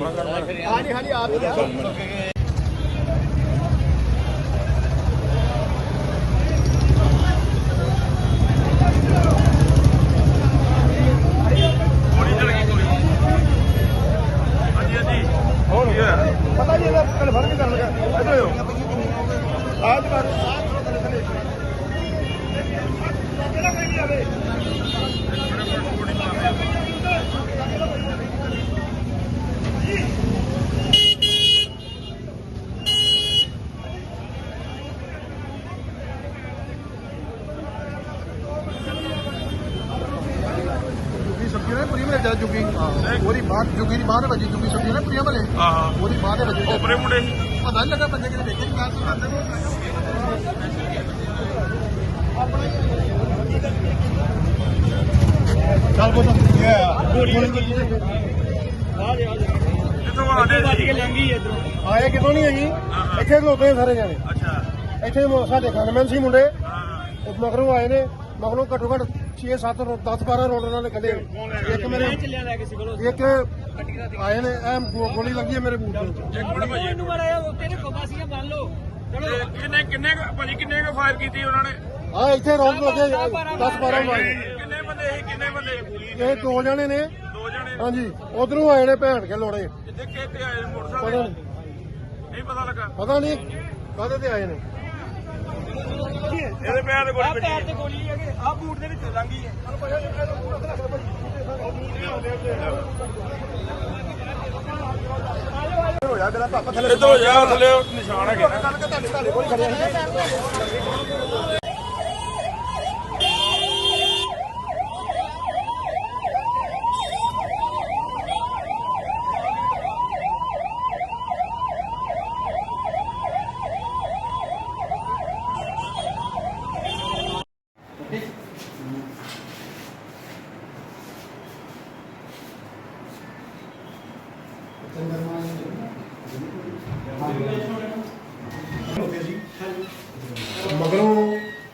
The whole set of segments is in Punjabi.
ਹਾਂਜੀ ਹਾਂਜੀ ਆਪ ਹੀ ਆ ਪਤਾ ਜੀ ਇਹਦਾ ਕਨਫਰਮ ਕਰਨ ਲੱਗਾ ਇੱਧਰ ਆਓ ਆਜ ਕਰ ਆਜ ਥੋੜਾ ਥੱਲੇ ਥੱਲੇ ਕਿਹੜਾ ਕੋਈ ਨਹੀਂ ਆਵੇ ਜੁਗੀ ਸਬਜ਼ੀ ਨੇ ਪੂਰੀ ਮੇਰੇ ਜੁਗੀ ਉਹਦੀ ਬਾਤ ਵੱਜੀ ਜੁਗੀ ਸਬਜ਼ੀ ਨੇ ਪੂਰੀ ਮਲੇ ਹਾਂ ਹਾਂ। ਉਹਦੀ ਬਾਤ ਵੱਜੀ ਉਪਰੇ ਮੁੰਡੇ ਸੀ। ਪਤਾ ਨਹੀਂ ਲੱਗਾ ਬੰਦੇ ਕਿਨੇ ਦੇਖੇ ਤੋਂ ਕਰਦੇ ਚੱਲ ਬੋਲ ਕੀ ਆ ਗੋਲੀ ਕਿੱਥੋਂ ਆਦੇ ਸੀ ਆਏ ਕਿਤੋਂ ਨਹੀਂ ਹੈਗੀ? ਇੱਥੇ ਲੋਕੇ ਸਾਰੇ ਜਾਣੇ। ਅੱਛਾ। ਇੱਥੇ ਸਾਡੇ ਖਾਨਮੈਨ ਸੀ ਮੁੰਡੇ। ਹਾਂ। ਉਹ ਮਗਰੋਂ ਆਏ ਨੇ। ਮਗਰੋਂ ਘੱਟੋ ਘੱਟ 6 7 10 12 ਰੋਡ ਉਹਨਾਂ ਨੇ ਕੱਢੇ। ਇੱਕ ਮੇਰੇ ਇੱਕ ਆਏ ਨੇ ਐ ਗੋਲੀ ਲੱਗੀ ਹੈ ਮੇਰੇ ਬੂਟ ਦੇ ਵਿੱਚ ਇੱਕ ਮਿੰਟ ਭਾਜੀ। ਨੂੰ ਮਾੜਾ ਜਿਹਾ ਤੇਰੇ ਖੋਬਾਸੀਆਂ ਬੰਨ ਲਓ। ਚਲੋ। ਤੇ ਕਿੰਨੇ ਕਿੰਨੇ ਕੁ- ਭਾਜੀ ਕਿੰਨੇ ਕੁ ਫਾਇਰ ਕੀਤੀ ਉਹਨਾਂ ਨੇ? ਆ ਇੱਥੇ ਰੌਂਡ ਲੱਗੇ 10 12 ਮਾਰੇ ਕਿੰਨੇ ਬੰਦੇ ਸੀ ਕਿੰਨੇ ਬੰਦੇ ਇਹ ਦੋ ਜਣੇ ਨੇ। ਦੋ ਜਣੇ। ਹਾਂਜੀ ਉਧਰੋਂ ਆਏ ਨੇ ਭੈਣ ਕੇ ਲੋੜੇ। ਜਿੱਦੇ ਕਿੱਥੇ ਆਏ ਪਤਾ ਮੋਟਰਸਾਈਕਲ? ਨਹੀਂ ਨਹੀਂ ਪਤਾ ਲੱਗਾ। ਪਤਾ ਨਹੀਂ ਕਾਹਦੇ ਤੇ ਆਏ ਨੇ? ਇਹਦੇ ਪੈਰ ਤੇ ਆ ਗੋਲੀ ਪੈਰ ਤੇ ਗੋਲੀ ਹੈਗੇ ਆ ਬੂਟ ਦੇ ਵਿੱਚ ਲੰਗੀ ਹੈ। ਇੱਧਰ ਹੋ ਜਾ ਥੱਲੇ ਨਿਸ਼ਾਨ ਹੈਗੇ ਨੇ ਕੱਲ ਕੇ ਤੁਹਾਡੇ ਤੁਹਾਡੇ ਕੋਲ ਖੜਿਆ ਸੀ ਮਗਰੋਂ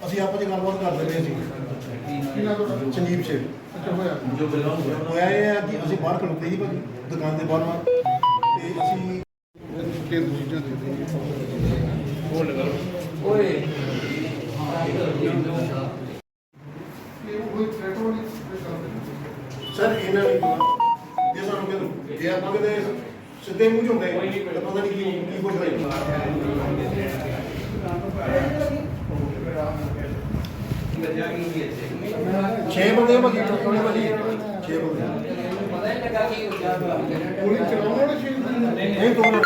ਅਸੀਂ ਆਪਸ ਵਿੱਚ ਗੱਲਬਾਤ ਕਰਦੇ ਰਹੇ ਸੀ ਸੰਜੀਵ ਸ਼ੇਖ ਜੋ ਹੋਇਆ ਇਹ ਹੈ ਕਿ ਅਸੀਂ ਬਾਹਰ ਖਲੋਤੇ ਸੀ ਭਾਜੀ ਦੁਕਾਨ ਦੇ ਬਾਹਰ ਤੇ ਅਸੀਂ ਤੇ ਦੂਜੀਆਂ ਬੋਲ ਲਗਾ ਸਰ ਇਹਨਾਂ ਨੇ ਇਹ ਸਾਨੂੰ ਕਹਿੰਦੇ ਜੇ ਆਪਾਂ ਕਿਤੇ ਸਿੱਧੇ ਮੂੰਹ ਝੁੰਡੇ ਤਾਂ ਪਤਾ ਨਹੀਂ ਕੀ ਕੀ ਕੁਝ ਹੋਏਗਾ ਛੇ ਬੰਦੇ ਭਾਜੀ ਟੋਟਲ ਭਾਜੀ। ਛੇ ਬੰਦੇ ਪਤਾ ਨਹੀਂ ਲੱਗਾ ਕੀ ਹੋ ਗੋਲੀ ਚਲਾਉਣ ਵਾਲੇ ਛੇ ਨਹੀਂ ਦੋ ਨੇ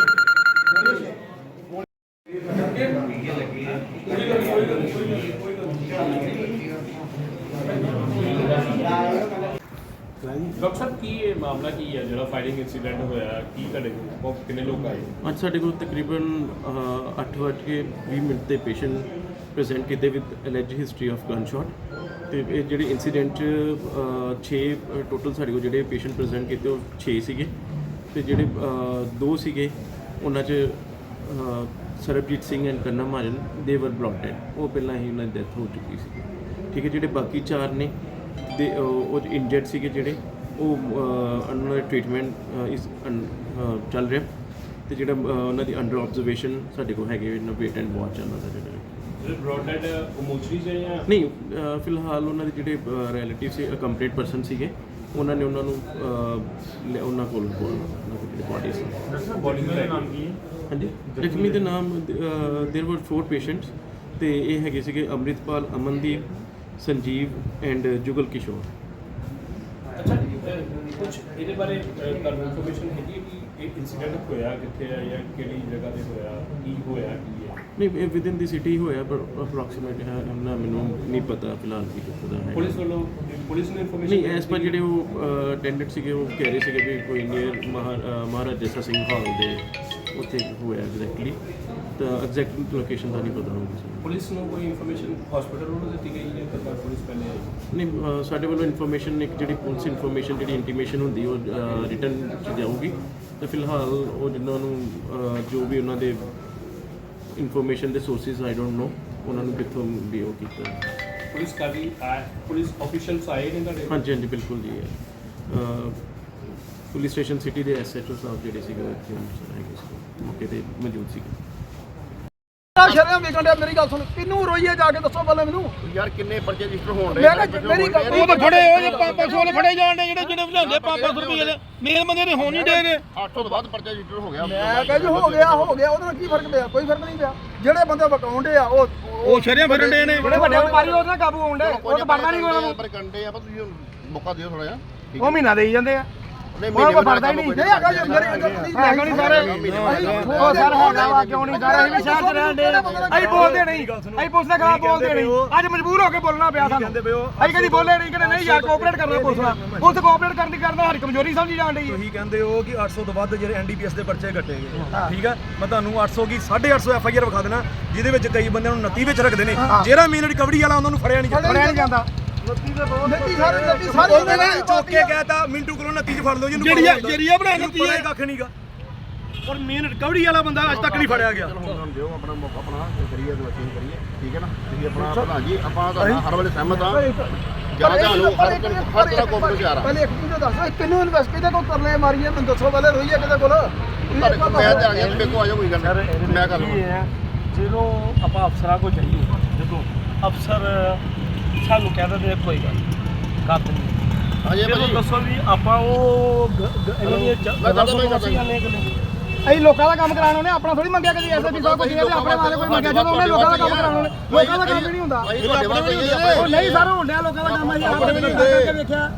ਡਾਕਟਰ ਸਾਹਿਬ ਕੀ ਇਹ ਮਾਮਲਾ ਕੀ ਹੈ ਜਿਹੜਾ ਫਾਇਰਿੰਗ ਇਨਸੀਡੈਂਟ ਹੋਇਆ? ਕੀ ਤੁਹਾਡੇ ਕੋਲ ਕਿੰਨੇ ਲੋਕ ਆਏ? ਅੱਜ ਸਾਡੇ ਕੋਲ ਤਕਰੀਬਨ ਅਹ, ਅੱਠ ਵੱਜ ਕੇ 20 ਮਿੰਟ ਤੇ ਪੇਸ਼ੈਂਟ ਪ੍ਰੈਜ਼ੈਂਟ ਕੀਤੇ with alleged history of gunshot ਤੇ ਇਹ ਜਿਹੜੇ ਇਨਸੀਡੈਂਟ 6 ਟੋਟਲ ਸਾਡੇ ਕੋਲ ਜਿਹੜੇ ਪੇਸ਼ੈਂਟ ਪ੍ਰੈਜ਼ੈਂਟ ਕੀਤੇ ਉਹ 6 ਸੀਗੇ ਤੇ ਜਿਹੜੇ ਦੋ ਸੀਗੇ, ਉਹਨਾਂ 'ਚ ਸਰਬਜੀਤ ਸਿੰਘ ਐਂਡ ਕੰਨਾ ਮਹਾਜਨ ਦੇ ਵਰ ਬ੍ਰੌਟਡ ਉਹ ਪਹਿਲਾਂ ਹੀ ਉਹਨਾਂ ਦੀ ਡੈਥ ਹੋ ਚੁੱਕੀ ਸੀ। ਠੀਕ ਹੈ, ਜਿਹੜੇ ਬਾਕੀ ਚਾਰ ਨੇ, ਦੇ, ਉਹ ਉਹ ਇੰਜਰਡ ਸੀਗੇ ਜਿਹੜੇ, ਉਹ ਉਹਨਾਂ ਦਾ ਟ੍ਰੀਟਮੈਂਟ ਇਸ ਚੱਲ ਰਿਹਾ। ਤੇ ਜਿਹੜਾ ਉਹਨਾਂ ਦੀ ਅੰਡਰ ਆਬਜ਼ਰਵੇਸ਼ਨ ਸਾਡੇ ਕੋਲ ਹੈਗੇ, ਇਹਨਾਂ ਵੇਟ ਐਂਡ ਵਾਚ ਉਹਨਾਂ ਦਾ ਜਿਹੜਾ। ਬ੍ਰੌਡਡ ਮੋਚਰੀ ਚ ਜਾਂ ਨਹੀਂ ਅਹ, ਫਿਲਹਾਲ ਉਹਨਾਂ ਦੇ ਜਿਹੜੇ ਰਿਲੇਟਿਵ ਸੀ ਕੰਪਲੀਟ ਪਰਸਨ ਸੀਗੇ ਉਹਨਾਂ ਨੇ ਉਹਨਾਂ ਨੂੰ ਅਹ, ਲੈ- ਉਹਨਾਂ ਕੋਲ ਕੋਲ ਉਹਨਾਂ ਕੋਲ ਜਿਹੜੇ ਬਾਡੀ ਸੀ ਬੋਡੀ ਦਾ ਨਾਮ ਕੀ ਹੈ ਹਾਂਜੀ ਜ਼ਖਮੀ ਦੇ ਨਾਮ देयर वर ਫੋਰ ਪੇਸ਼ੈਂਟਸ ਤੇ ਇਹ ਹੈਗੇ ਸੀਗੇ ਅੰਮ੍ਰਿਤਪਾਲ ਅਮਨਦੀਪ ਸੰਜੀਵ ਐਂਡ ਜੁਗਲ ਕਿਸ਼ੋਰ ਅੱਛਾ ਕੁਝ ਇਹਦੇ ਬਾਰੇ ਅਹ, ਤੁਹਾਨੂੰ ਇਨਫੋਰਮੇਸ਼ਨ ਹੈਗੀ ਹੈ ਕਿ ਇਹ ਇਨਸੀਡੈਂਟ ਹੋਇਆ ਕਿੱਥੇ ਹੈ ਜਾਂ ਕਿਹੜੀ ਜਗ੍ਹਾ ਤੇ ਹੋਇਆ ਕੀ ਹੋਇਆ ਕੀ ਹੈ ਨਹੀਂ ਇਹ ਵਿਦ ਇਨ ਦੀ ਸਿਟੀ ਹੋਇਆ ਪਰ ਅਪਰੋਕਸੀਮੇਟ ਹੈ ਨਾ ਮੈਨੂੰ ਨਹੀਂ ਪਤਾ ਫਿਲਹਾਲ ਕੀ ਕਿੱਥੋਂ ਦਾ ਹੈ। ਪੁਲਿਸ ਵੱਲੋਂ ਪੁਲਿਸ ਨੇ ਇਨਫੋਰਮੇਸ਼ਨ ਨਹੀਂ ਐਸ ਪਰ ਜਿਹੜੇ ਉਹ ਅਟੈਂਡੈਂਟ ਸੀਗੇ ਉਹ ਕਹਿ ਰਹੇ ਸੀਗੇ ਵੀ ਕੋਈ ਨੀਅਰ ਮਹਾਰਾਜਾ ਜੱਸਾ ਸਿੰਘ ਹਾਲ ਦੇ ਉੱਥੇ ਹੋਇਆ ਐਗਜ਼ੈਕਟਲੀ ਤਾਂ ਐਗਜ਼ੈਕਟ ਲੋਕੇਸ਼ਨ ਦਾ ਨਹੀਂ ਪਤਾ ਹੋਊਗੀ। ਪੁਲਿਸ ਨੂੰ ਕੋਈ ਇਨਫੋਰਮੇਸ਼ਨ ਹਸਪੀਟਲ ਵੱਲੋਂ ਦਿੱਤੀ ਗਈ ਹੈ ਤਾਂ ਪੁਲਿਸ ਪਹਿਲੇ ਆਈ? ਨਹੀਂ ਸਾਡੇ ਵੱਲੋਂ ਇਨਫੋਰਮੇਸ਼ਨ ਇੱਕ ਜਿਹੜੀ ਪੁਲਿਸ ਇਨਫੋਰਮੇਸ਼ਨ ਜਿਹੜੀ ਇੰਟੀਮੇਸ਼ਨ ਹੁੰਦੀ ਉਹ ਰਿਟਰਨ ਚ ਜਾਊਗੀ। ਤੇ ਫਿਲਹਾਲ ਉਹ ਜਿਨ੍ਹਾਂ ਨੂੰ ਜੋ ਵੀ ਉਹਨਾਂ ਦੇ ਇਨਫੋਰਮੇਸ਼ਨ ਦੇ ਸੋਰਸਿਸ ਆਈ ਡੋਨਟ ਨੋ ਉਹਨਾਂ ਨੂੰ ਕਿੱਥੋਂ ਵੀ ਉਹ ਕੀਤਾ। ਪੁਲਿਸ ਕਾਦੀ ਪੁਲਿਸ ਆਫੀਸ਼ੀਅਲਸ ਆਏ ਨੇ ਤੁਹਾਡੇ? ਹਾਂਜੀ ਹਾਂਜੀ ਬਿਲਕੁਲ ਜੀ ਪੁਲਿਸ ਸਟੇਸ਼ਨ ਸਿਟੀ ਦੇ ਐਸਐਚਓ ਸਾਹਿਬ ਜਿਹੜੇ ਸੀਗੇ ਉਹ ਇੱਥੇ ਸੀ ਮੌਕੇ ਤੇ ਮੌਜੂਦ ਸੀਗੇ। ਆ ਸ਼ਰਿਆਂ ਵੇਖਣ ਡਿਆ ਮੇਰੀ ਗੱਲ ਸੁਣ ਕਿੰਨੂੰ ਰੋਈਏ ਜਾ ਕੇ ਦੱਸੋ ਪਹਿਲਾਂ ਮੈਨੂੰ। ਯਾਰ ਕਿੰਨੇ ਪਰਚੇ ਰਜਿਸਟਰ ਹੋਣ ਮੈਂ ਕਿਹਾ ਮੇਰੀ ਗੱਲ ਉਹ ਤਾਂ ਫੜੇ ਉਹ ਜੇ 500 ਵਾਲੇ ਫੜੇ ਜਾਣ ਦੇ ਜਿਹੜੇ ਜਿਹੜੇ ਲਿਆਉਂਦੇ 500 ਰੁਪਏ ਦੇ ਮੇਲ ਬੰਦੇ ਦੇ ਹੋਣ ਨਹੀਂ ਦੇ ਨੇ। 800 ਤੋਂ ਬਾਅਦ ਪਰਚਾ ਰਜਿਸਟਰ ਹੋ ਗਿਆ। ਮੈਂ ਕਿਹਾ ਜੀ ਹੋ ਗਿਆ ਹੋ ਗਿਆ ਉਹਦੇ ਨਾਲ ਕੀ ਫ਼ਰਕ ਪਿਆ? ਕੋਈ ਫ਼ਰਕ ਨਹੀਂ ਪਿਆ। ਜਿਹੜੇ ਬੰਦੇ ਵਕਾਉਂਦੇ ਆ ਉਹ ਉਹ ਸ਼ਰਿਆਂ ਫਿਰਨ ਦੇ ਨੇ। ਬੜੇ ਵੱਡੇ ਵਪਾਰੀ ਉਹਦੇ ਨਾਲ ਕਾਬੂ ਹੋਣਦੇ ਉਹ ਤਾਂ ਬਣਨਾ ਨਹੀਂ ਉਹਨਾਂ ਨੂੰ। ਪਰ ਕੰਡੇ ਆ ਪਰ ਤੁਸੀਂ ਮੌਕਾ ਦਿਓ ਥੋੜਾ ਜਿਹਾ। ਉਹ ਮਹੀਨਾ ਦੇਈ ਜਾਂਦੇ ਆ। ਨਹੀਂ ਉਹ ਕੋ ਫੜਦਾ ਹੀ ਨਹੀਂ। ਨਹੀਂ ਹੈਗਾ ਜੀ ਮੇਰੇ ਅੰਦਰ ਨਹੀਂ ਹੈਗਾ ਨਹੀਂ ਸਾਰੇ? ਉਹ ਸਰ ਹੈਗਾ ਵਾ ਕਿਉਂ ਨਹੀਂ? ਸਾਰੇ ਅਸੀਂ ਵੀ ਸ਼ਹਿਰ ਚ ਰਹਿਣ ਦੇ। ਅਸੀਂ ਬੋਲਦੇ ਨਹੀਂ। ਅਸੀਂ ਪੁਲਿਸ ਦੇ ਖਿਲਾਫ ਬੋਲਦੇ ਨਹੀਂ। ਅੱਜ ਮਜਬੂਰ ਹੋ ਕੇ ਬੋਲਣਾ ਪਿਆ ਸਾਨੂੰ। ਅਸੀਂ ਕਦੀ ਬੋਲੇ ਨਹੀਂ ਕਿ ਨਹੀਂ ਯਾਰ ਕੋਆਪਰੇਟ ਕਰਨਾ ਪੁਲਿਸ ਨਾਲ। ਪੁਲਿਸ ਕੋਆਪਰੇਟ ਕਰਨ ਦੀ ਕਰਨਾ ਸਾਡੀ ਕਮਜ਼ੋਰੀ ਸਮਝੀ ਜਾਣ ਡਈ। ਹੈ ਤੁਸੀਂ ਕਹਿੰਦੇ ਹੋ ਕਿ 800 ਤੋਂ ਵੱਧ ਜਿਹੜੇ ਐਨਡੀਪੀਐਸ ਦੇ ਪਰਚੇ ਕੱਟੇ ਗਏ। ਠੀਕ ਹੈ ਮੈਂ ਤੁਹਾਨੂੰ 800 ਕੀ 850 ਐਫ ਆਈ ਆਰ ਵਿਖਾ ਦੇਣਾ ਜਿਹਦੇ ਵਿੱਚ ਕਈ ਬੰਦਿਆਂ ਨੂੰ ਨੱਤੀ ਵਿੱਚ ਰੱਖਦੇ ਨੇ। ਜਿਹੜਾ ਮੇਨ ਰਿਕਵਰੀ ਵਾਲਾ ਉਹਨਾਂ ਨੂੰ ਫੜਿਆ ਨਹੀਂ ਜਾਂਦਾ। ਫੜਿਆ ਨਹੀਂ ਜਾਂਦਾ। ਨੱਤੀ ਸਾਰੇ ਨੱਤੀ ਸਾਰੇ ਉਹਨੇ ਨਾ ਚੁੱਕ ਕੇ ਕਹਿਤਾ ਮਿੰਟੂ ਕੋਲੋਂ ਨੱਤੀ ਚ ਫੜ ਲਓ ਜਿਹਨੂੰ ਜਿਹੜੀਆਂ ਜਿਹੜੀਆਂ ਬਣਾ ਇਹਨੂੰ ਦਿੱਤੀ ਪਤਾ ਹੈ ਹੀ ਕੱਖ ਨਹੀਂਗਾ। ਔਰ ਮੇਨ ਰਿਕਵਰੀ ਵਾਲਾ ਬੰਦਾ ਅੱਜ ਤੱਕ ਨਹੀਂ ਫੜਿਆ ਗਿਆ। ਹੁਣ ਦਿਓ ਆਪਣਾ ਮੌਕਾ ਆਪਣਾ ਤੇ ਕਰੀਏ ਅਗਲਾ ਕਰੀਏ। ਠੀਕ ਹੈ ਨਾ? ਤੁਸੀਂ ਆਪਣਾ ਪ੍ਰਧਾਨ ਜੀ ਆਪਾਂ ਤਾਂ ਹਰ ਵੇਲੇ ਸਹਿਮਤ ਆ ਜਾਂ ਤੁਹਾਨੂੰ ਹਰ ਹਰ ਤਰ੍ਹਾਂ ਕੋਪਰੇਟ ਕਰ ਆ। ਪਹਿਲੇ ਇੱਕ ਚੀਜ਼ ਦੱਸੋ ਇਹ ਕਿੰਨੂੰ ਇਨਵੈਸਟ ਕਿਹਦੇ ਕੋਲ ਕਰਨੇ ਮਾਰੀਏ ਮੈਨੂੰ ਦੱਸੋ ਪਹਿਲੇ ਰੋਈਏ ਕਿਹਦੇ ਕੋਲ? ਤੁਹਾਡੇ ਕੋਲ ਮੈਂ ਤੇ ਆ ਗਿਆ ਮੇਰੇ ਕੋਲ ਆ ਜਾਓ ਕੋਈ ਗੱਲ ਨਹੀਂ। ਮੈਂ ਕਰ ਲਵਾਂ। ਜਦੋਂ ਆਪਾਂ ਅਫਸਰਾਂ ਕੋ ਜਾਈਏ ਜਦੋਂ ਅਫਸਰ ਸਾਨੂੰ ਕਹਿ ਦਿੰਦੇ ਆ, ਕੋਈ ਗੱਲ ਨਹੀਂ, ਕਰ ਦਿੰਦੇ ਅਜੇ ਜਦੋਂ ਭਾਜੀ। ਦੱਸੋ ਵੀ ਆਪਾਂ ਉਹ ਗ- ਗ- ਇਹਨਾਂ ਦੀਆਂ ਜ- ਮੈਂ ਗੱਲਾਂ ਕਰਦਾ ਮੈਂ ਸੁਣੋ ਅਸੀਂ ਲੋਕਾਂ ਦਾ ਕੰਮ ਕਰਾਉਣ ਉਹਨੇ ਆਪਣਾ ਥੋੜੀ ਮੰਗਿਆ ਕਦੀ ਐਸਐਸਪੀ ਸਾਹਿਬ ਕੋਲ ਤੇ ਆਪਣੇ ਵਾਲੇ ਕੋਈ ਮੰਗਿਆ। ਜਦੋਂ ਉਹਨੇ ਲੋਕਾਂ ਦਾ ਕੰਮ ਕਰਾਉਣ ਉਹਨੇ ਲੋਕਾਂ ਦਾ ਕੰਮ ਹੀ ਨਹੀਂ ਹੁੰਦਾ। ਭਾਈ ਤੁਹਾਡੇ ਵਾਸਤੇ ਹੀ ਆ ਉਹ ਨਹੀਂ ਸਰ ਹੋਣ ਡਿਆ ਲੋਕਾਂ ਦਾ ਕੰਮ ਅਸੀਂ ਆਪਣੇ ਵੀ ਕਰਕੇ ਵੇਖਿਆ।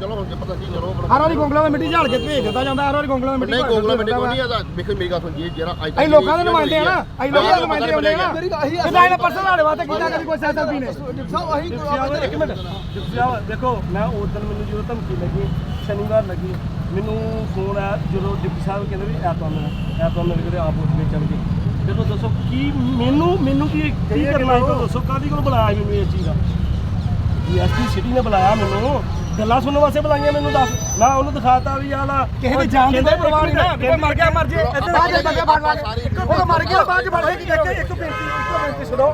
ਚਲੋ ਹੁਣ ਜੇ ਪਤਾ ਕੀ ਚਲੋ ਆਪਣਾ ਹਰ ਵਾਰੀ ਗੋਂਗਲਾਂ ਦਾ ਮਿੱਟੀ ਝਾੜ ਕੇ ਭੇਜ ਦਿੱਤਾ ਜਾਂਦਾ ਹਰ ਵਾਰੀ ਗੋਂਗਲਾਂ ਦਾ ਮਿੱਟੀ ਨਹੀਂ ਝਾੜ ਕੇ ਗੋਗਲਾ ਭੇਜ ਮਿੰਟੇ ਦਿੱਤਾ ਕੋਈ ਨਹੀਂ ਆਦਾ ਵੇਖੋ ਮੇਰੀ ਗੱਲ ਸੁਣੀਏ ਜਿਹੜਾ ਅੱਜ ਤੱਕ ਅਸੀਂ ਲੋਕਾਂ ਦੇ ਨੁਮਾਇੰਦੇ ਆ ਨਾ ਅਸੀਂ ਲੋਕਾਂ ਦੇ ਨੁਮਾਇੰਦੇ ਹੁੰਦੇ ਆ ਨਾ। ਇਹਦਾ ਇਹਨੇ ਪਰਸਨਲ ਸਾਡੇ ਵਾਸਤੇ ਕੀਤਾ ਕਦੀ ਕੋਈ ਐਸਐਸਪੀ ਨੇ ਅਸੀਂ ਇੱਕ ਮਿੰਟ ਡਿਪਟੀ ਸਾਹਿਬ ਦੇਖੋ ਮੈਂ ਉਸ ਦਿਨ ਮੈਨੂੰ ਜਦੋਂ ਧਮਕੀ ਲੱਗੀ ਸ਼ਨੀਵਾਰ ਲੱਗੀ ਮੈਨੂੰ ਫੋਨ ਆਇਆ ਜਦੋਂ ਡਿਪਟੀ ਸਾਹਿਬ ਕਹਿੰਦੇ ਵੀ ਐਤਵਾਰ ਮਿਲਣਾ ਐਤਵਾਰ ਮਿਲ ਕੇ ਆਪ ਉੱਠ ਕੇ ਚੱਲ ਗਏ। ਜਦੋਂ ਦੱਸੋ ਕੀ ਮੈਨੂੰ ਮੈਨੂੰ ਕੀ ਕੀ ਕਰਨਾ ਹੈ ਦੱਸੋ ਕਾਦੀ ਕੋਲ ਬੁਲਾਇਆ ਮੈਨੂੰ ਇਹ ਚੀਜ਼ ਦਾ? ਡੀਐਸਪੀ ਸਿਟੀ ਨੇ ਬੁਲਾਇਆ ਮੈਨੂੰ। ਗੱਲਾਂ ਸੁਣਨ ਵਾਸਤੇ ਬੁਲਾਈਆਂ ਮੈਨੂੰ ਦੱਸ। ਮੈਂ ਉਹਨੂੰ ਦਿਖਾਤਾ ਵੀ ਆਹ ਲਾ। ਕਿਸੇ ਦੀ ਜਾਨ ਦੀ ਪਰਵਾਹ ਨਹੀਂ ਨਾ ਕੋਈ ਮਰ ਗਿਆ ਮਰ ਜੇ। ਬਾਅਦ ਚ ਬੰਦੇ ਫੜ ਲਾਂਗੇ ਉਹ ਮਰ ਗਿਆ ਬਾਅਦ ਚ ਫੜ ਇੱਕ ਇੱਕ ਬੇਨਤੀ ਇੱਕ ਬੇਨਤੀ ਸੁਣੋ।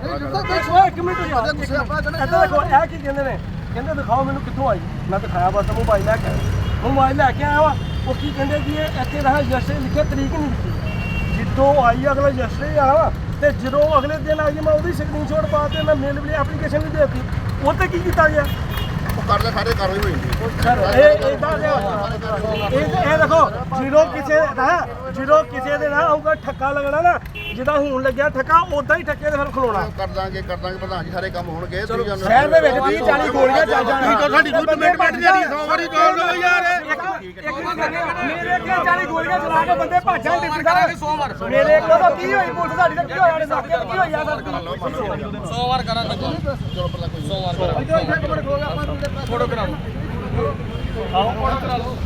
ਦੇਖੋ ਇੱਕ ਮਿੰਟ ਯਾਰ ਇੱਧਰ ਦੇਖੋ ਇਹ ਕੀ ਕਹਿੰਦੇ ਨੇ? ਕਹਿੰਦੇ ਦਿਖਾਓ ਮੈਨੂੰ ਕਿੱਥੋਂ ਆਈ। ਮੈਂ ਦਿਖਾਇਆ ਬਸ ਮੋਬਾਈਲ ਲੈ ਕੇ ਆਇਆ। ਮੋਬਾਈਲ ਲੈ ਕੇ ਆਇਆ ਵਾ ਉਹ ਕੀ ਕਹਿੰਦੇ ਜੀ ਇਹ ਇੱਥੇ ਰਹਾ ਜਸਟੇ ਲਿਖਿਆ ਤਰੀਕ ਨਹੀਂ ਲਿਖੀ ਜਿੱਦੋਂ ਆਈ ਅਗਲਾ ਜਸਟੇ ਆ ਵਾ, ਤੇ ਜਦੋਂ ਅਗਲੇ ਦਿਨ ਆਈ ਮੈਂ ਉਹਦੀ ਸਕਰੀਨਸ਼ਾਟ ਪਾ ਤੇ ਮੈਂ ਮੇਲ ਵੀ ਐਪਲੀਕੇਸ਼ਨ ਵੀ ਦੇਤੀ। ਉਹ ਤੇ ਕੀ ਕੀਤਾ ਗਿਆ? ਕਰਦੇ ਸਾਰੇ ਕਾਰਵਾਈ ਹੋਈ। ਜਾਂਦੀ ਸਰ ਇਹ ਇਦਾਂ ਦੇ ਇਹ ਇਹ ਦੇਖੋ ਜਦੋਂ ਕਿਸੇ ਦਾ ਜਦੋਂ ਕਿਸੇ ਦੇ ਨਾ ਆਊਗਾ ਠੱਕਾ ਲੱਗਣਾ ਨਾ ਜਿਹਦਾ ਹੋਣ ਲੱਗਿਆ ਠੱਕਾ ਉਦਾਂ ਹੀ ਠੱਕੇ ਦੇ ਫਿਰ ਖਲੋਣਾ। ਕਰ ਦਾਂਗੇ ਕਰ ਦਾਂਗੇ ਪ੍ਰਧਾਨ ਜੀ ਸਾਰੇ ਕੰਮ ਹੋਣਗੇ ਜਾਣੋ। ਸ਼ਹਿਰ ਦੇ ਵਿੱਚ 30 40 ਗੋਲੀਆਂ ਚੱਲ ਜਾਣੀਆਂ ਤਾਂ ਸਾਡੀ ਗੁੱਡ ਮਿੰਟ ਮਿੰਟ ਜਿਹੜੀ 100 ਵਾਰੀ ਕਾਲ ਲਓ ਯਾਰ। ਮੇਰੇ ਅੱਗੇ 40 ਗੋਲੀਆਂ ਚਲਾ ਕੇ ਬੰਦੇ ਭੱਜ ਜਾਣ ਡਿਪਟੀ ਸਾਹਿਬ ਮੇਰੇ ਕੋਲ ਤਾਂ ਕੀ ਹੋਈ ਪੁਲਿਸ ਸਾਡੀ ਤਾਂ ਕੀ ਹੋਇਆ ਸਾਡੇ ਸਾਕੇ ਕੀ ਹੋਈ ਆ ਸਾਡੀ ਚਲੋ ਪਤਾ ਕੋਈ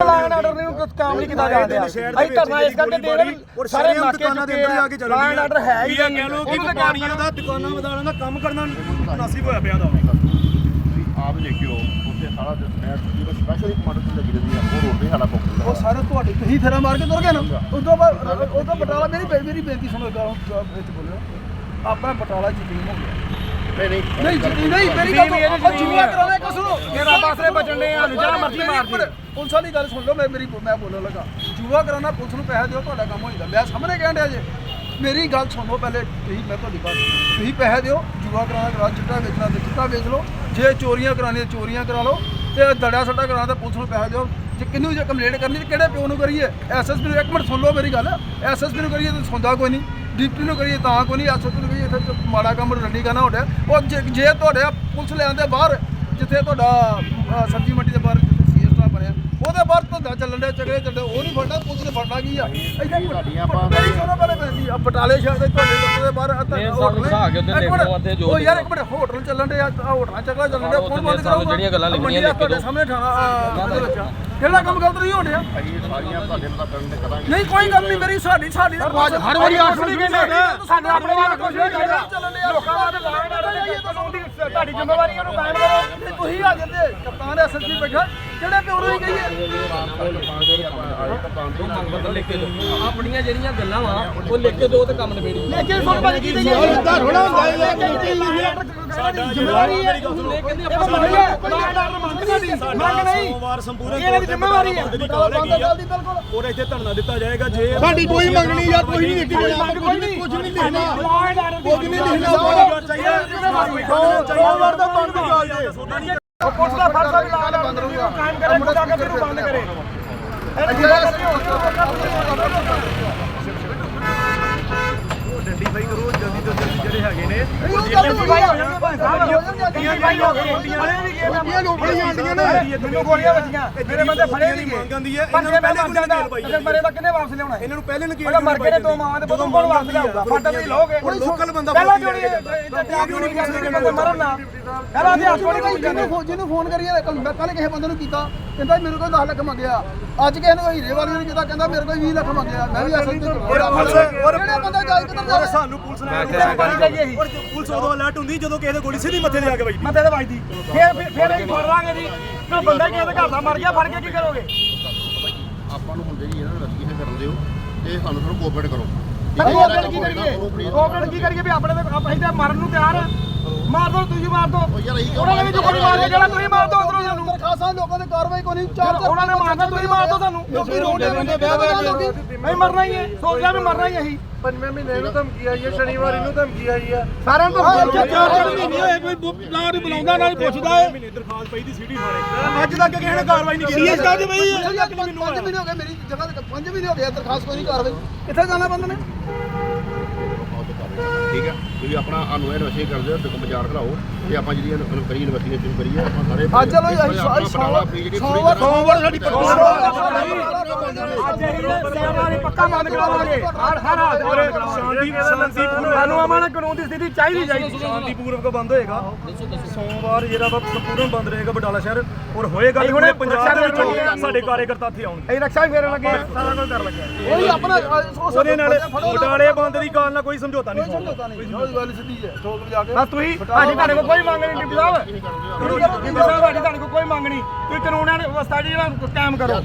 ਲਾਇਨ ਆਰਡਰ ਨਹੀਂ ਕੁਝ ਕੰਮ ਨਹੀਂ ਕੀਤਾ ਜਾ ਰਿਹਾ। ਅਸੀਂ ਧਰਨਾ ਇਸ ਕਰਕੇ ਦੇ ਰਹੇ ਔਰ ਸਾਰੇ ਸਾਰੇ ਨਾਕੇ ਦੁਕਾਨਾਂ ਦੇ ਅੰਦਰ ਜਾ ਕੇ ਚੱਲ ਲਾਇਨ ਆਰਡਰ ਹੈ ਹੀ ਇਹ ਕਹਿ ਲਓ ਕਿ ਵਪਾਰੀਆਂ ਦਾ ਦੁਕਾਨਾਂ ਵਧਾਉਣ ਦਾ ਕੰਮ ਕਰਨਾ ਮੁਨਾਸਿਬ ਹੋਇਆ ਪਿਆ ਦਾ ਤੁਸੀਂ ਆਪ ਦੇਖਿਓ ਉੱਥੇ ਸਾਰਾ ਮੈਂ ਜਿਹੜਾ ਸਪੈਸ਼ਲ ਇੱਕ ਮਾਡਲ ਲੱਗੀ ਰਹਿੰਦੀ ਆ ਉਹ ਰੋਡ ਤੇ ਸਾਡਾ ਪੁੱਕ ਉਹ ਸਾਰੇ ਤੁਹਾਡੇ ਤੁਸੀਂ ਫੇਰਾ ਮਾਰ ਕੇ ਤੁਰ ਗਏ ਨਾ? ਉਦੋਂ ਬਾਅਦ ਉਦੋਂ ਬਟਾਲਾ ਮੇਰੀ ਮੇਰੀ ਬੇਨਤੀ ਸੁਣੋ ਗਾਉਂ ਵਿੱਚ ਬੋਲਿਓ। ਆਪਣਾ ਬਟਾਲਾ ਯਕੀਨ ਹੋ ਗਿਆ ਨਹੀਂ ਨਹੀਂ ਨਹੀਂ ਯਕੀਨ ਨਹੀਂ ਮੇਰੀ ਗੱਲ ਉਹ ਜੂਆ ਕਰਾਉਣਾ ਕਿਸ ਨੂੰ ਮੇਰਾ ਬਾਸਰੇ ਬਚਣ ਨੇ ਹਾਨੂੰ ਜਿਹੜਾ ਮਰਜ਼ੀ ਮਾਰ ਦੇ ਪੁਲਿਸ ਵਾਲੀ ਗੱਲ ਸੁਣ ਲਓ ਮੈਂ ਮੇਰੀ ਮੈਂ ਬੋਲਣ ਲੱਗਾ। ਜੂਆ ਕਰਾਉਣਾ ਪੁਲਿਸ ਨੂੰ ਪੈਸੇ ਦਿਓ ਤੁਹਾਡਾ ਕੰਮ ਹੋ ਜਾਂਦਾ ਮੈਂ ਸਾਹਮਣੇ ਕਹਿਣ ਡਿਆ ਜੇ। ਮੇਰੀ ਗੱਲ ਸੁਣੋ ਪਹਿਲੇ ਤੁਸੀਂ ਮੈਂ ਤੁਹਾਡੀ ਗੱਲ ਤੁਸੀਂ ਪੈਸੇ ਦਿਓ ਜੂਆ ਕਰਾਉਣਾ ਕਰਾ ਚਿੱਟਾ ਵੇਚਣਾ ਤੇ ਚਿੱਟਾ ਵੇਚ ਲਓ। ਜੇ ਚੋਰੀਆਂ ਕਰਾਉਣੀਆਂ ਚੋਰੀਆਂ ਕਰਾ ਲਓ। ਤੇ ਦੜਾ ਸੱਟਾ ਕਰਾਉਣਾ ਤੇ ਪੁਲਿਸ ਨੂੰ ਪੈਸੇ ਦਿਓ। ਜੇ ਕਿੰਨੂੰ ਜੇ ਕੰਪਲੇਂਟ ਕਰਨੀ ਤੇ ਕਿਹੜੇ ਪਿਓ ਨੂੰ ਕਰੀਏ? ਐਸਐਸਪੀ ਨੂੰ ਇੱਕ ਮਿੰਟ ਸੁਣ ਲਓ ਮੇਰੀ ਗੱਲ। ਐਸਐਸਪੀ ਨੂੰ ਕਰੀਏ ਤਾਂ ਸੁਣਦਾ ਕੋਈ ਨਹੀਂ। ਡਿਪਟੀ ਨੂੰ ਕਰੀਏ ਤਾਂ ਕੋਈ ਨਹੀਂ ਐਸਐਸਪੀ ਨੂੰ ਕਰੀਏ ਇੱਥੇ ਮਾੜਾ ਕੰਮ ਰੰਡੀ ਕਰਨਾ ਹੁੰਦਾ ਉਹ ਜੇ ਤੁਹਾਡੇ ਪੁਲਿਸ ਲਿਆਂਦੇ ਬਾਹਰ ਜਿੱਥੇ ਤੁਹਾਡਾ ਸਬਜ਼ੀ ਮੰਡੀ ਦੇ ਬਾਹਰ ਜਿੱਥੇ ਸੀਐਸ ਸਾਹਿਬ ਬਣਿਆ ਉਹਦੇ ਬਾਹਰ ਧੰਦਾ ਚੱਲਣ ਡਿਆ ਚਗੜੇ ਚੱਲਦੇ ਉਹ ਨਹੀਂ ਫੜਨਾ ਪੁਲਿਸ ਨੇ ਫੜਨਾ ਕੀ ਆ? ਇੱਥੇ ਤੁਹਾਡੀਆਂ ਆਪਾਂ- ਬੇਨਤੀ ਆ ਬਟਾਲੇ ਸ਼ਹਿਰ ਦੇ ਤੁਹਾਡੇ ਲੋਕਾਂ ਦੇ ਬਾਹਰ ਧੰਦਾ ਕੇ ਉਹ ਯਾਰ ਇੱਕ ਮਿੰਟ ਹੋਟਲ ਚੱਲਣ ਡਿਆ ਆਹ ਹੋਟਲਾਂ ਚੱਕਲਾ ਚੱਲਣ ਡਿਆ ਕੌਣ ਬੰਦ ਕਰਾਊਗਾ ਜਿਹੜੀਆਂ ਗੱਲਾਂ ਲਿਖਣੀਆਂ ਤੁਹਾਡੇ ਸਾਹਮਣੇ ਠਾਣਾ ਆਹ, ਉਹਦੇ ਵਿੱਚ ਕਿਹੜਾ ਕੰਮ ਗਲਤ ਨਹੀਂ ਹੋ ਰਿਹਾ ਅਸੀਂ ਸਾਰੀਆਂ ਤੁਹਾਡੇ ਨਾਲ ਕਰਨ ਦੇ ਕਰਾਂਗੇ। ਨਹੀਂ ਕੋਈ ਗੱਲ ਨਹੀਂ ਮੇਰੀ ਸਾਡੀ ਸਾਡੀ ਤਾਂ ਬਾਜ ਹਰ ਵਾਰੀ ਆਖ ਨਹੀਂ ਕਹਿੰਦੇ ਸਾਡੇ ਆਪਣੇ ਵਾਲਾ ਕੁਝ ਨਹੀਂ ਚਾਹੀਦਾ। ਲੋਕਾਂ ਵਾਸਤੇ ਲਾਈਨ ਆਰਡਰ ਚਾਹੀਏ ਤਾਂ ਤੁਹਾਡੀ ਤੁਹਾਡੀ ਜ਼ਿੰਮੇਵਾਰੀ ਉਹਨੂੰ ਕਾਇਮ ਕਰੋ। ਤੁਸੀਂ ਆ ਜਾਂਦੇ ਕਪਤਾਨ ਐਸਐਸਪੀ ਬੈਠਾ। ਕਿਹੜੇ ਪਿਓ ਨੂੰ ਹੀ? ਕਹੀਏ ਆਪਣੀਆਂ ਜਿਹੜੀਆਂ ਗੱਲਾਂ ਵਾ ਉਹ ਲਿਖ ਕੇ ਦੋ ਤੇ ਕੰਮ ਨਿਬੇੜੀ। ਲੇਕਿਨ ਸੁਣ ਭਾਜੀ ਕੀ ਕਹੀਏ ਇਦਾਂ ਥੋੜਾ ਹੁੰਦਾ ਇਹ ਲੋਕ ਜ਼ਿੰਮੇਵਾਰੀ ਹੈ। ਇਹ ਕੋਈ ਆਰਡਰ ਮੰਗ ਨਹੀਂ ਮੰਗ ਨਹੀਂ। ਸੋਮਵਾਰ ਸੰਪੂਰਨ ਇਹ ਇਹਨਾਂ ਦੀ ਜ਼ਿੰਮੇਵਾਰੀ ਹੈ। ਔਰ ਇੱਥੇ ਧਰਨਾ ਦਿੱਤਾ ਜਾਏਗਾ ਜੇ ਸਾਡੀ ਕੋਈ ਮੰਗ ਨਹੀਂ ਯਾਰ ਕੋਈ ਨਹੀਂ ਜਾਣਾ ਕੋਈ ਨਹੀਂ ਕੁਝ ਨਹੀਂ ਲਿਖਣਾ ਕੁਝ ਨਹੀਂ ਲਿਖਣਾ ਸੋਮਵਾਰ ਦਾ ਬੰਦ ਦੀ। ਜੇ ਪੁਲਿਸ ਦਾ ਫਰਜ਼ਾ ਵੀ ਲਾ ਬੰਦ ਰਹੂਗਾ ਕਾਇਮ ਕਰੇ ਮੁੰਡਾ ਕੇ ਫਿਰ ਬੰਦ ਕਰੇ। ਆਈਡੈਂਟੀਫਾਈ ਕਰੋ ਜਲਦੀ ਤੋਂ ਜਿਹੜੇ ਹੈਗੇ ਨੇ ਮੈਨੂੰ ਗੋਲੀਆਂ ਵੱਜੀਆਂ ਮੇਰੇ ਬੰਦੇ ਫੜੇ ਨਹੀਂ ਮੰਗ ਆਂਦੀ ਹੈ ਇਹਨਾਂ ਨੂੰ ਪਹਿਲੇ ਜਾਂਦਾ ਜੇਲ੍ਹ ਪਾਈ ਅਗਰ ਮਰੇ ਤਾਂ ਕਿੰਨੇ ਵਾਪਸ ਲਿਆਉਣਾ ਇਹਨਾਂ ਨੂੰ ਪਹਿਲੇ ਨਕੀਲ ਉਹਦਾ ਮਰ ਕੇ ਨੇ ਦੋ ਮਾਵਾਂ ਦੇ ਪੁੱਤ ਕੋਲ ਵਾਪਸ ਲਿਆਊਗਾ ਫਾਟਾ ਵੀ ਲੋਗੇ ਲੋਕਲ ਬੰਦਾ ਪਹਿਲਾਂ ਕਿਉਂ ਨਹੀਂ ਕਿਉਂ ਨਹੀਂ ਕਰਦੇ ਬੰਦੇ ਮਰਨ ਨਾ। ਪਹਿਲਾਂ ਤੇ ਹੱਥ ਕੋਲ ਕੋਈ ਜਿਹਨੂੰ ਜਿਹਨੂੰ ਫੋਨ ਕਰੀਏ ਮੈਂ ਕੱਲ ਕਿਸੇ ਬੰਦੇ ਨੂੰ ਕੀਤਾ। ਕਹਿੰਦਾ ਮੇਰੇ ਕੋਲ 10 ਲੱਖ ਮੰਗਿਆ। ਅੱਜ ਕਿਸੇ ਨੇ ਹੀਰੇ ਵਾਲੀ ਨੂੰ ਕੀਤਾ ਕਹਿੰਦਾ ਮੇਰੇ ਕੋਲ 20 ਲੱਖ ਮੰਗਿਆ ਮੈਂ ਵੀ ਅਸਲ ਤੇ ਕਿਹੜੇ ਬੰਦਾ ਜਾਈ ਕਿੱਧਰ ਔਰ ਜਾਵੇ ਸਾਨੂੰ ਪੁਲਿਸ ਨੇ ਔਰ ਪੁਲਿਸ ਉਦੋਂ ਅਲਰਟ ਹੁੰਦੀ ਜਦੋਂ ਕਿਸੇ ਦੇ ਗੋਲੀ ਸਿੱਧੀ ਮੱਥੇ ਤੇ ਆ ਕੇ ਵੱਜਦੀ। ਮੱਥੇ ਤੇ ਵੱਜਦੀ। ਫੇਰ ਫੇਰ- ਫੇਰ ਅਸੀਂ ਫੜ ਲਾਂਗੇ ਜੀ। ਕੋਈ ਬੰਦਾ ਹੀ ਕਿਸੇ ਦੇ ਘਰ ਦਾ ਮਰ ਗਿਆ ਫੜ ਕੇ ਕੀ ਕਰੋਗੇ? ਆਪਾਂ ਨੂੰ ਹੁੰਦੇ ਜੀ ਇਹਨਾਂ ਨੂੰ ਇਨਵੈਸਟੀਗੇਸ਼ਨ ਕਰਨ ਦਿਓ ਤੇ ਸਾਨੂੰ ਥੋੜਾ ਕੋਆਪਰੇਟ ਕਰੋ। ਪਰ ਕੋਆਪਰੇਟ ਕੀ ਕਰੀਏ? ਕੋਆਪਰੇਟ ਕੀ ਕਰੀਏ ਵੀ ਆਪਣੇ ਤੇ ਆਪਾਂ ਇੱਥੇ ਮਰਨ ਨੂੰ ਤਿਆਰ ਆ। ਮਾਰ ਦੋ ਤੁਸੀਂ ਮਾਰ ਦੋ। ਉਹਨਾਂ ਨੇ ਵੀ ਜੋ ਕੋਈ ਮਾਰ ਜਿਹੜਾ ਤੁਸੀਂ ਮਾਰ ਦੋ ਉਧਰੋਂ ਸਾਨੂੰ। ਦਰਖਾਸਤਾਂ ਲੋਕਾਂ ਦੇ ਕਾਰਵਾਈ ਕੋਈ ਨਹੀਂ ਚਾਰ ਉਹਨਾਂ ਨੇ ਮਾਰਨਾ ਤੁਸੀਂ ਮਾਰ ਦੋ ਸਾਨੂੰ। ਲੋਕੀ ਰੋਂਦੇ ਬੰਦੇ ਵਿਆਹ ਵਿਆਹ ਨਹੀਂ ਮਰਨਾ ਹੀ ਹੈ ਸੋਚ ਲਿਆ ਵੀ ਮਰਨਾ ਹੀ ਅਸੀਂ ਪੰਜਵੇਂ ਮਹੀਨੇ ਨੂੰ ਧਮਕੀ ਆਈ ਹੈ ਸ਼ਨੀਵਾਰ ਇਹਨੂੰ ਧਮਕੀ ਆਈ ਹੈ। ਸਾਰਿਆਂ ਨੂੰ ਚਾਰ ਚਾਰ ਮਹੀਨੇ ਹੋਏ ਕੋਈ ਨਾ ਨਹੀਂ ਬੁਲਾਉਂਦਾ ਨਾ ਪੁੱਛਦਾ ਹੈ। ਮਹੀਨੇ ਦਰਖਾਸਤ ਪਈ ਦੀ ਸਿਟੀ ਥਾਣੇ ਅੱਜ ਤੱਕ ਕਿਸੇ ਨੇ ਕਾਰਵਾਈ ਨਹੀਂ ਕੀਤੀ। ਸੀਐਸ ਕਾਜ ਬਈ ਪੰਜ ਮਹੀਨੇ ਹੋ ਗਏ ਮੇਰੀ ਜਗ੍ਹਾ ਤੇ ਪੰਜ ਮਹੀਨੇ ਹੋ ਗਏ ਦਰਖਾਸਤ ਕੋਈ ਨਹੀਂ ਕਾਰਵਾਈ। ਕਿੱਥੇ ਜਾਣਾ ਬੰਦੇ ਨੇ? ਠੀਕ ਹੈ ਤੁਸੀਂ ਆਪਣਾ ਸਾਨੂੰ ਇਨਵੈਸਟੀਗੇਸ਼ਨ ਕਰਦੇ ਹੋ ਤੇ ਬਾਜ਼ਾਰ ਖਲਾਓ ਤੇ ਆਪਾਂ ਜਿਹੜੀ ਇਹਨੂੰ ਕਰੀ ਇਨਵੈਸਟੀਗੇਸ਼ਨ ਕਰੀਏ ਆਪਾਂ ਸਾਰੇ ਅੱਜ ਚਲੋ ਅਸੀਂ ਸੋਮਵਾਰ ਸੋਮਵਾਰ ਸਾਡੀ ਅੱਜ ਅਸੀਂ ਪੱਕਾ ਬੰਦ ਕਰਾਵਾਂਗੇ ਹਰ ਹਰ ਹਾਲ ਸ਼ਾਂਤੀ ਸ਼ਾਂਤੀਪੂਰਨ ਸਾਨੂੰ ਅਮਨ ਕਾਨੂੰਨ ਦੀ ਸਥਿਤੀ ਚਾਹੀਦੀ ਚਾਹੀਦੀ। ਸ਼ਾਂਤੀਪੂਰਵਕ ਬੰਦ ਹੋਏਗਾ। ਸੋਮਵਾਰ ਜਿਹੜਾ ਵਾ ਸੰਪੂਰਨ ਬੰਦ ਰਹੇਗਾ ਬਟਾਲਾ ਸ਼ਹਿਰ। ਔਰ ਹੋਏਗਾ ਹੁਣੇ ਪੰਜਾਬ ਦੇ ਦੇ ਵਿੱਚੋਂ ਸਾਡੇ ਕਾਰਜਕਰਤਾ ਇੱਥੇ ਆਉਣਗੇ। ਅਸੀਂ ਰਕਸ਼ਾ ਵੀ ਫੇਰਨ ਲੱਗੇ ਸਾਰਾ ਕੁਝ ਕਰਨ ਲੱਗੇ ਉਹੀ ਆਪਣਾ ਉਹਦੇ ਨਾਲ ਬਟਾਲੇ ਬੰਦ ਦੀ ਕਾਲ ਨਾਲ ਕੋਈ ਸਮਝੌਤਾ ਨਹੀਂ ਬਸ ਤੁਸੀਂ ਸਾਡੀ ਤੁਹਾਡੇ ਕੋਲ ਕੋਈ ਮੰਗ ਨਹੀਂ ਡਿਪਟੀ ਸਾਹਿਬ। ਡਿਪਟੀ ਸਾਹਿਬ ਸਾਡੀ ਤੁਹਾਡੇ ਕੋਲ ਕੋਈ ਮੰਗ ਨਹੀਂ। ਤੁਸੀਂ ਕਾਨੂੰਨਾਂ ਦੇ ਵਸਤਾ ਜਿਹੜਾ ਕਾਇਮ ਕਰੋ।